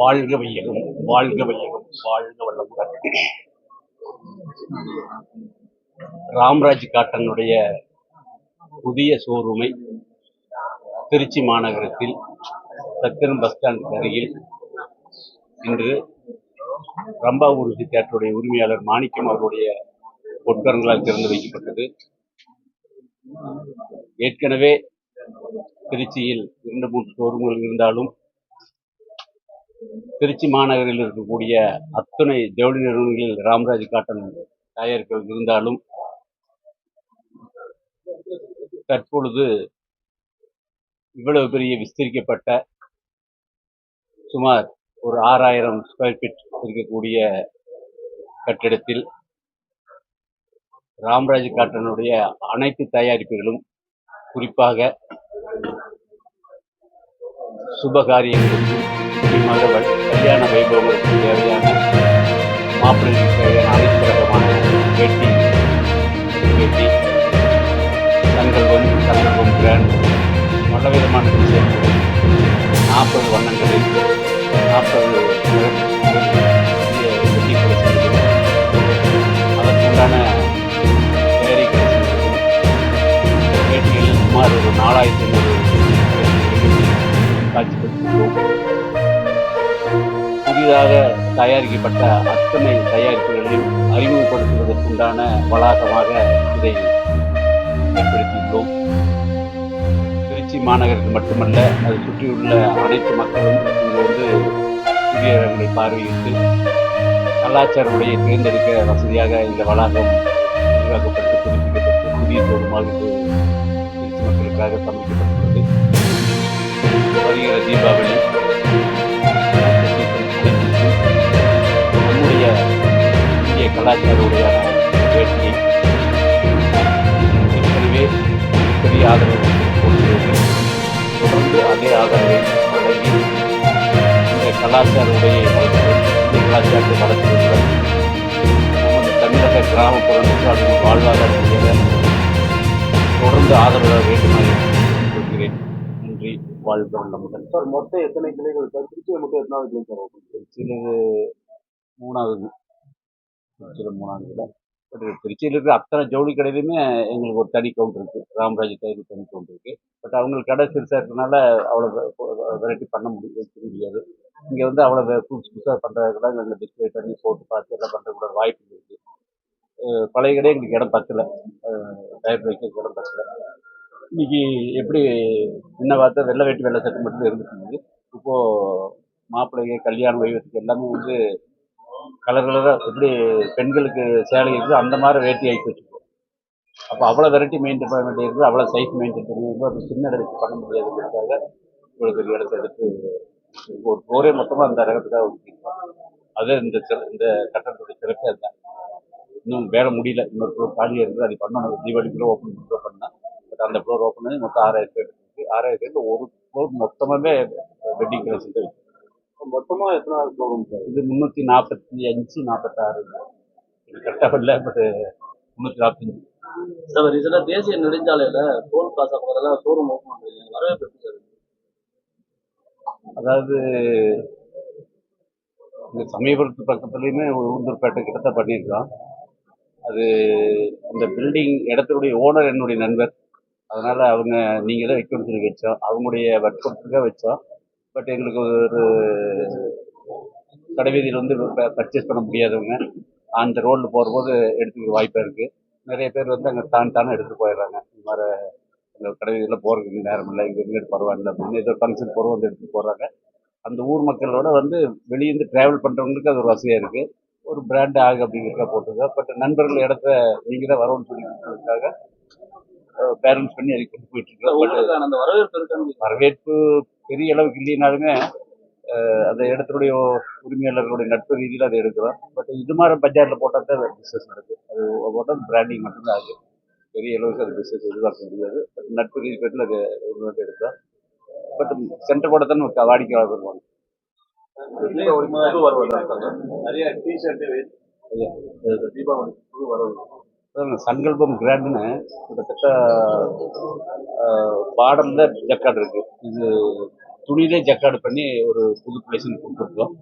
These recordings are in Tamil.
வாழ்க வையகம் வாழ்க வையகம் வாழ்க வல்லமுடன் ராம்ராஜ் காட்டனுடைய புதிய ஷோரூமை திருச்சி மாநகரத்தில் சத்திரம் பஸ் ஸ்டாண்ட் அருகில் இன்று ரம்பா உருசி தேட்டருடைய உரிமையாளர் மாணிக்கம் அவருடைய பொற்கரங்களால் திறந்து வைக்கப்பட்டது. ஏற்கனவே திருச்சியில் இரண்டு மூன்று ஷோரூம்கள் இருந்தாலும் திருச்சி மாநகரில் இருக்கக்கூடிய அத்துணை ஜவுளி நிறுவனங்களில் ராம்ராஜ் காட்டன் தயாரிப்புகள் இருந்தாலும் தற்பொழுது இவ்வளவு பெரிய விஸ்தரிக்கப்பட்ட சுமார் ஒரு ஆறாயிரம் ஸ்கொயர் ஃபீட் இருக்கக்கூடிய கட்டிடத்தில் ராம்ராஜ் காட்டனுடைய அனைத்து தயாரிப்புகளும் குறிப்பாக சுபகாரியங்களுக்கு காரியங்களுக்கும் கல்யாண வைபவங்களுக்கு தேவையான மாப்பிள்ளைக்கு தேவையான அனைத்து ரகமான வெட்டி வேட்டி தங்கல்வம் தங்கல்வம் கிராண்ட் பல விதமான விஷயங்கள் நாற்பது வண்ணங்களில் நாற்பது வெட்டி அதற்குண்டான சேரீ கலெக்ஷன்கள் சுமார் ஒரு நாலாயிரத்தி ஐநூறு புதிதாக தயாரிக்கப்பட்ட அத்தனை தயாரிப்புகளையும் அறிமுகப்படுத்துவதற்குண்டான வளாகமாக இதை ஏற்படுத்தியுள்ளோம். திருச்சி மாநகருக்கு மட்டுமல்ல அதை சுற்றியுள்ள அனைத்து மக்களும் இங்கே வந்து புதிய இடங்களை பார்வையிட்டு கலாச்சார உடையை தேர்ந்தெடுக்க வசதியாக இந்த வளாகம் விரிவாக்கப்பட்டு புதுப்பிக்கப்பட்டு புதிய தோறுமாக திருச்சி மக்களுக்காக சமைக்கப்பட்டுள்ளது வருகிற தீபாவளி கலாச்சார உடையான வேட்டியை ஏற்கனவே பெரிய ஆதரவு கொடுக்கிறது தொடர்ந்து அதே ஆதரவை வழங்கி இந்த கலாச்சார உடையை வளர்த்து இந்திய கலாச்சாரத்தை வளர்த்துவதுடன் நமது தமிழக கிராமப்புறங்களுக்கு அது வாழ்வாதாரம் உயர தொடர்ந்து ஆதரவு தர வேண்டுமாறு கொள்கிறேன் நன்றி வாழ்க வளமுடன். சார் மொத்தம் எத்தனை கிளைகள் சார்? திருச்சியில் மட்டும் எத்தனாவது கிளை சார்? திருச்சியில் மூணாவது திருச்சியில் மூணாவது கடை பட் திருச்சியில் இருக்கிற அத்தனை ஜவுளி கடையிலுமே எங்களுக்கு ஒரு தனி கவுண்ட் இருக்குது ராமராஜ் டைரி தனி கவுண்ட் இருக்குது பட் அவங்களுக்கு கடை சிறுசாக இருக்கிறனால அவ்வளோ வெரைட்டி பண்ண முடியும் வைக்க முடியாது. இங்கே வந்து அவ்வளோ புதுசு புதுசாக பண்ணுறதுக்கெல்லாம் எங்களுக்கு டிஸ்பிளே பண்ணி போட்டு பார்த்து எல்லாம் பண்ணுறதுக்கு வாய்ப்பு இருக்குது பழைய கடை எங்களுக்கு இடம் பத்தல. டயர் வைக்க இடம் பத்தல. இன்னைக்கு எப்படி என்ன பார்த்தா வெள்ளை வேட்டி வெள்ளை சட்டை மட்டும் இருந்துட்டு இருந்தது. இப்போது மாப்பிள்ளைக்கு கல்யாண வைவத்துக்கு எல்லாமே வந்து கலர் கலராக எப்படி பெண்களுக்கு சேலை இருக்குது அந்த மாதிரி வேட்டி ஆகி வச்சுருக்கோம் அப்போ அவ்வளோ வெரைட்டி மெயின்டைன் பண்ண வேண்டியது அவ்வளோ சைஸ் மெயின்டைன் பண்ணி அது சின்ன இடத்துக்கு பண்ண முடியாதுங்கிறதுக்காக இவ்வளோ பெரிய இடத்த எடுத்து ஒரு ஃப்ளோரே மொத்தமாக அந்த ரகத்துக்காக ஒதுக்கிருக்கோம் அது இந்த இந்த கட்டடத்துடைய சிறப்பே அதுதான். இன்னும் வேலை முடியல இன்னொரு ஃப்ளோர் காலியாக இருக்குது அது பண்ணணும். தீபாவளிக்குள்ளே ஓப்பன் பண்ண பண்ணால் பட் அந்த ஃப்ளோர் ஓப்பன் பண்ணி மொத்தம் ஆறாயிரம் பேர் இருக்குது ஆறாயிரம் பேருக்கு ஒரு ஃப்ளோர் மொத்தமாகவே வெட்டிங் கிளாஸ் தான் மொத்தமா எத்தனாவது ஷோரூம் சார்? இது முந்நூற்றி நாற்பத்தி அஞ்சு நாற்பத்தாறு இது கரெக்டாக இல்லை பட் முந்நூற்றி நாற்பத்தஞ்சு சார் ரீசெண்டாக தேசிய நெடுஞ்சாலையில டோல் பிளாசா பக்கத்துல ஷோரூம் ஓப்பன் பண்றீங்க. வரவேற்பு சார்? அதாவது இந்த சமயபுரத்து பக்கத்துலேயுமே உளுந்தூர்பேட்டை கிட்ட பண்ணியிருக்கோம் அது அந்த பில்டிங் இடத்துடைய ஓனர் என்னுடைய நண்பர். அதனால் அவங்க நீங்கள் தான் வைக்கணும்னு சொல்லி வச்சோம். அவங்களுடைய வற்புறுத்துக்காக வச்சோம். பட் எங்களுக்கு ஒரு கடைவீதியில் வந்து பர்ச்சேஸ் பண்ண முடியாதவங்க அந்த ரோட்டில் போகிறபோது எடுத்துக்க வாய்ப்பாக இருக்குது நிறைய பேர் வந்து அங்கே தான் தானே எடுத்துகிட்டு போயிடுறாங்க. இந்த மாதிரி எங்கள் கடைவீதியில் போகிறதுக்கு நேரம் இல்லை. இங்கே இருந்துட்டு பரவாயில்ல அப்படின்னு ஏதோ ஃபங்க்ஷன் போகிற வந்து எடுத்துகிட்டு போகிறாங்க அந்த ஊர் மக்களோட வந்து வெளியேருந்து ட்ராவல் பண்ணுறவங்களுக்கு அது ஒரு வசதியாக இருக்குது ஒரு பிராண்ட் ஆகு அப்படிங்கிறத போட்டிருக்கோம் பட் நண்பர்கள் இடத்த நீங்கள் தான் வரணும்னு சொல்லிக்கிறதுக்காக பேரண்ட்ஸ் பண்ணி அதுக்கு கொண்டு போயிட்டு இருக்கோம். வரவேற்பு பெரிய அளவுக்கு இல்லைனாலுமே அந்த இடத்துடைய உரிமையாளர்களுடைய நட்பு ரீதியில் அதை எடுக்கிறோம். பட் இது மாதிரி பஜாரில் போட்டால் தான் பிஸ்னஸ் நடக்குது அது போட்டால் பிராண்டிங் மட்டும்தான் ஆகுது பெரிய அளவுக்கு அது பிஸ்னஸ் எதிர்பார்க்க முடியாது. பட் நட்பு ரீதி பேரில் அது உருவாக்கி எடுக்கிறோம். பட் சென்டர் போட தான் வாடிக்கையாளர் வருவாங்க. சங்கல்பம் கிராண்டுன்னு கிட்டத்தட்ட பாடம்ல ஜக்கார்டு இருக்கு. இது துணியிலே ஜக்காடு பண்ணி ஒரு புது பிளேஸுன்னு கொடுத்துருக்கோம்.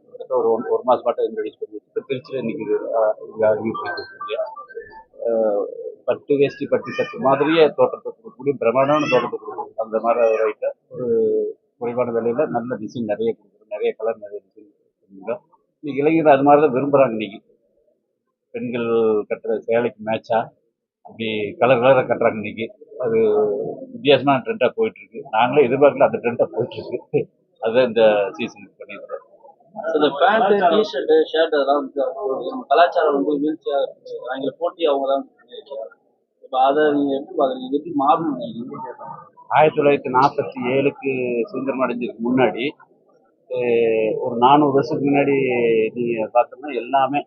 கிட்டத்தட்ட ஒரு ஒன் ஒரு மாதம் பாட்டு இன்ட்ரடியூஸ் பண்ணி இப்போ திருச்சியில் இன்னைக்கு பட்டு வேஷ்டி பட்டு சட்டு மாதிரியே தோட்டத்தை கொடுக்கக்கூடிய பிரமாண்டமான தோட்டத்தை கொடுக்கும் அந்த மாதிரி ஒரு ஐட்டம் ஒரு குறைவான விலையில நல்ல டிசைன் நிறைய கொடுக்குறோம் நிறைய கலர் நிறைய டிசைன் கொடுக்குறோம் இன்னைக்கு இளைஞர் அது மாதிரி தான் விரும்புகிறாங்க இன்னைக்கு. பெண்கள் கட்டுற சேலைக்கு மேட்சாக அப்படி கலர் கலராக கட்டுறாங்க இன்னைக்கு. அது வித்தியாசமான ட்ரெண்டாக போயிட்டு இருக்கு நாங்களே எதிர்பார்க்கல அந்த ட்ரெண்டாக போயிட்டு இருக்கு அதுதான் இந்த சீசன் பண்ணியிருக்கோம் இந்த பேண்ட் டிஷர்ட் ஷர்ட் அதெல்லாம் வந்து நம்ம கலாச்சாரம் வந்து வீழ்ச்சியா அவங்கள போட்டி அவங்க தான் இப்போ அதை நீங்க எப்படி பாக்குறீங்க இது எப்படி மாறணும் ஆயிரத்தி தொள்ளாயிரத்தி நாற்பத்தி ஏழுக்கு சுதந்திரம் அடைஞ்சதுக்கு முன்னாடி ஒரு நானூறு வருஷத்துக்கு முன்னாடி நீங்கள் பார்த்தோம்னா எல்லாமே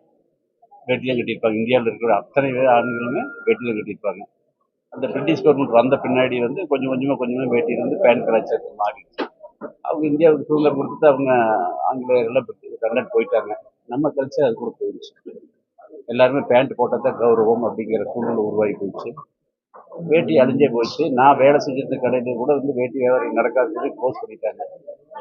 வேட்டியாக கட்டியிருப்பாங்க. இந்தியாவில் இருக்கிற அத்தனை ஆண்களுமே வேட்டியில் கட்டியிருப்பாங்க. அந்த பிரிட்டிஷ் கவர்மெண்ட் வந்த பின்னாடி வந்து கொஞ்சம் கொஞ்சமாக கொஞ்சமாக வேட்டியில் வந்து பேண்ட் கலாச்சாரத்தை மாறிடுச்சு. அவங்க இந்தியாவுக்கு சுதந்திரம் கொடுத்துட்டு அவங்க ஆங்கிலேயர்கள்லாம் கண்டட் போயிட்டாங்க. நம்ம கல்ச்சர் அது கூட போயிடுச்சு. எல்லாருமே பேண்ட் போட்டால் தான் கௌரவம் அப்படிங்கிற சூழ்நிலை உருவாகி போயிடுச்சு. வேட்டி அழிஞ்சே போயிடுச்சு நான் வேலை செஞ்சிருந்த கடையில் கூட வந்து வேட்டி வியாபாரம் நடக்காது சொல்லி க்ளோஸ் பண்ணிட்டாங்க.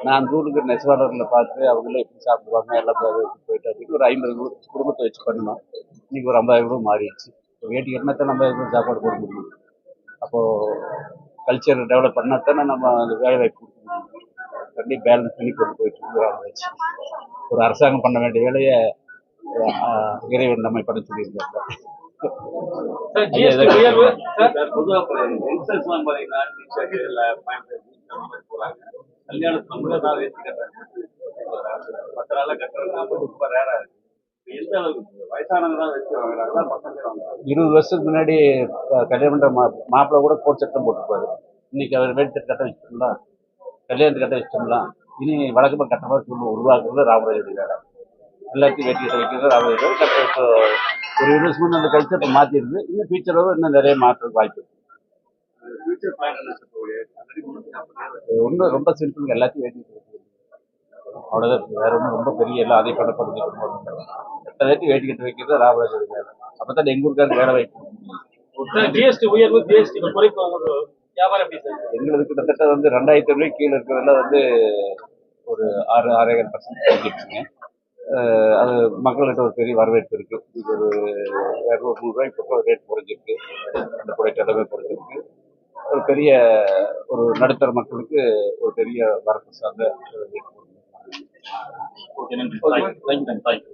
நான் அந்த ஊருக்கு நெசவாளர்களை பார்த்து அவங்களே எப்படி சாப்பிடுவாங்க எல்லாம் போயிட்டு அப்படின்னு ஒரு ஐம்பது குடும்பத்தை வச்சு பண்ணணும் இன்னைக்கு ஒரு ஐம்பதாயிரம் ரூபா மாறிடுச்சு. வேட்டி கட்டினா ஐம்பதாயிரம் எதுவும் சாப்பாடு போட முடியும். அப்போது கல்ச்சர் டெவலப் பண்ணா தானே நம்ம அந்த வேலை வாய்ப்பு கொடுக்க முடியும். கண்டி பேலன்ஸ் பண்ணி கொண்டு போயிட்டு இருக்கிறாங்க வச்சு ஒரு அரசாங்கம் பண்ண வேண்டிய வேலையை இறைவன் நம்மை பண்ண சொல்லியிருக்காங்க கட்டுறாங்க. மற்ற நாள்ல கட்டுறது அப்போ ரொம்ப ரேரா இருக்கு. இருபது வருஷத்துக்கு முன்னாடி கல்யாணம் பண்ற மாப்பிள்ளை கூட கோட் சட்டம் போட்டுப்பாரு இன்னைக்கு அவர் வேட்டி சட்டை கட்ட வச்சுட்டோம்னா கல்யாணத்துக்கு கட்ட வச்சுட்டோம்னா இனி வழக்கமாக கட்ட மாதிரி சொல்லி உருவாக்குறது ராமராஜோட வேலை எல்லாத்தையும் வேட்டி கட்ட வைக்கிறது ராமராஜோட கட்ட ஒரு இருபது வருஷம் அந்த கல்ச்சர் இப்போ மாற்றிருக்கு இன்னும் ஃபியூச்சரோட இன்னும் நிறைய மாற்றம் வாய்ப்பு ஒன்றும் ரொம்ப சிம்பிள் எல்லாத்தையும் வேட்டி. அவ்வளோதான் வேற ஒன்றும் ரொம்ப பெரிய எல்லாம் அதை பண்ண போகிறது எத்தனை வேட்டி கட்ட வைக்கிறது ராமராஜோட வேலை அப்போ தான் எங்கள் ஊருக்காருக்கு வேலை வாய்ப்பு. ஜிஎஸ்டி உயர்வு ஜிஎஸ்டி குறைப்பு வியாபாரம் எப்படி சார்? எங்களுக்கு கிட்டத்தட்ட வந்து ரெண்டாயிரத்தி ரூபாய்க்கு கீழே இருக்கிறதெல்லாம் வந்து ஒரு ஆறு ஆறேகால் பர்சன்ட் அஹ் அது மக்கள்கிட்ட ஒரு பெரிய வரவேற்பு இருக்கு. இது ஒரு இரநூறு ரூபாய்க்கு பக்கம் ரேட் குறைஞ்சிருக்கு. அந்த ப்ராடக்ட் எல்லாமே குறைஞ்சிருக்கு. ஒரு பெரிய ஒரு நடுத்தர மக்களுக்கு ஒரு பெரிய வரப்பு சார்ந்த ரேட் ஓகே நன்றி தேங்க்யூ தேங்க்யூ